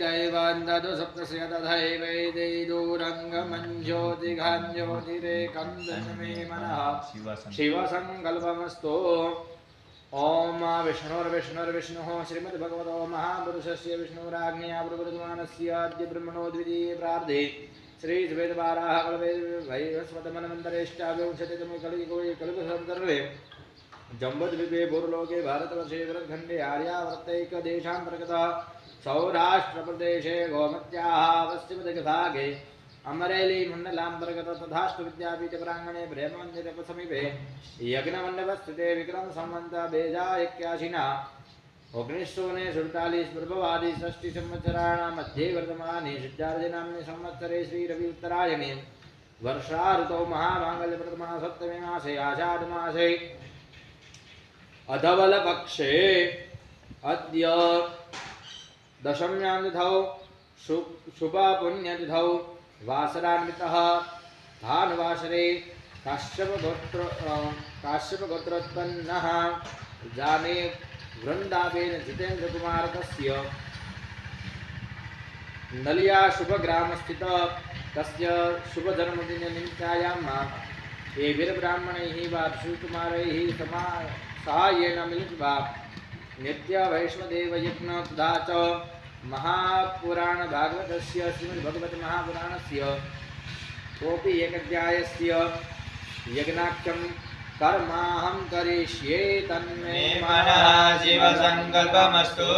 दैवान्ददु सप्तस्य मनः। शिवसङ्कल्पमस्तु। ॐ विष्णुर्विष्णुर्विष्णुः। श्रीमद्भगवतो महापुरुषस्य विष्णुराज्ञया प्रवृतमानस्य ब्रह्मणो द्वितीये प्रार्धे श्रीद्वेदवाराः कल्पे वैवस्वतमनमन्तरेष्टाविंशतितमे कलियुगे कलिपुसर्वे जम्बद्वीपे पूर्वलोके भारतवर्षे भरतखण्डे आर्यावर्तैकदेशान्तर्गतः सौराष्ट्रप्रदेशे गोमत्याः पश्चिमदिग्भागे अमरेली मण्डलान्तर्गत तथाष्टविद्यापीठप्राङ्गणे प्रेममन्दिरसमीपे यज्ञमण्डपस्थिते विक्रमसम्वन्त बेजा इक्याशिना ओगनिष्ठोने सुडतालीस पूर्ववादी षष्टि संवत्सराणां मध्ये वर्तमाने शुद्धार्जनाम्नि संवत्सरे श्रीरवि उत्तरायणे वर्षा ऋतौ महामांगल्य महामाङ्गल्यप्रथमा सप्तमे मासे आषाढमासे अधवलपक्षे अद्य दशम्यां तिथौ शु शुभपुण्यतिथौ, वासरान्वितः भानुवासरे काश्यपगोत्र काश्यपगोत्रोत्पन्नः, जाने वृन्दावेन जितेन्द्रकुमारकस्य नलिया शुभग्रामस्थित, तस्य शुभजन्मदिननिमित्तायां एभिर्ब्राह्मणैः वा शिवकुमारैः समा साहाय्येन मिलित्वा नित्यवैष्णदेवयज्ञ तथा च महापुराणभागवतस्य श्रीमद्भगवतमहापुराणस्य कोऽपि एकध्यायस्य यज्ञाख्यं कर्माहं करिष्ये तन्मे मनः शिवसङ्कल्पमस्तु।